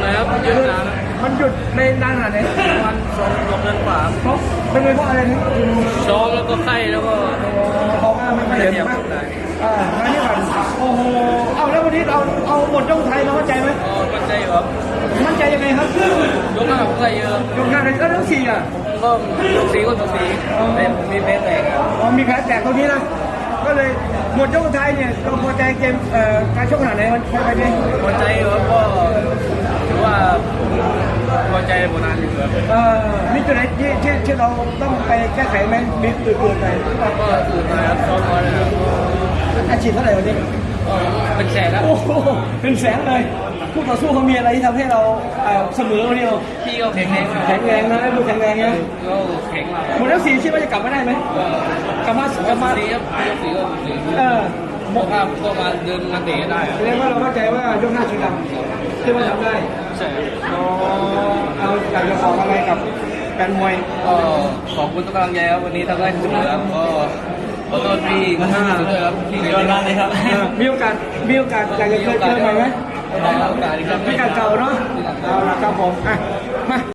หยุดนานแล้วมันหยุดในนานขนาดไหนประมาณสองสองเดือนกว่าเพราะเป็นไปเพราะอะไรถึงถึงซ้อมแล้วก็ไข้แล้วก็ออกมาไม่ไม่เห็นเจ็บมากได้อ่ามานี่ก่อนโอ้โหเอาแล้ววันนี้เราเอาหมดยกไทยเราเข้าใจไหมก็มั่นใจครับมั่นใจยังไงครับยกหน้าผมไข้เยอะยกหน้าเลยก็ต้องสี่อะก็ยกสีก็ยกสีแต่ผมมีเพชรแตกครับอ๋อมีแผลแตกตรงนี้นะก็เลยหมดยกไทยเนี่ยเราพอใจเกมเอ่อการชกขนาดไหนมันไปไปเนี่ยพอใจครับก็ถือว่าพอใจ โบนานอยู่ครับเอ่อมีจุดไหนที่ที่ที่เราต้องไปแก้ไขไหมมีตื่นตื่นไปก็ตื่นมาครับซ้อมมาเลยครับอาชีพเท่าไหร่วันนี้ก็เป็นแสนแล้วโอ้โหเป็นแสนเลยคู่ต่อสู้เขามีอะไรที่ทำให้เราเอ่อเสมอวันนี้เราพี่ก็แข็งแรงครับแข็งแรงนะไอ้ผู้แข็งแรงเนี่ยก็แข็งมากหมดแล้วสี่คิดว่าจะกลับมาได้ไหมกลับมากลับมาสีครับยกสีก็สีเออ หมดภาพก็มาเดินมาเตะได้ครับแสดงว่าเราเข้าใจว่ายกห้าชิงดำคิดว่าทำได้ใช่ครับอ๋อเอาอยากจะบอกอะไรกับแฟนมวยก็ขอบคุณทุกกำลังใจครับวันนี้ทำได้สุดครับก็ขอโทษพี่ก็ห้าด้วยครับพี่ยอดมากเลยครับ เออมีโอกาสมีโอกาสอยากจะเจอเจอใหม่ไหมได้โอกาสอีกครับพิกัดเก่าเนาะเอาละครับผมอะมา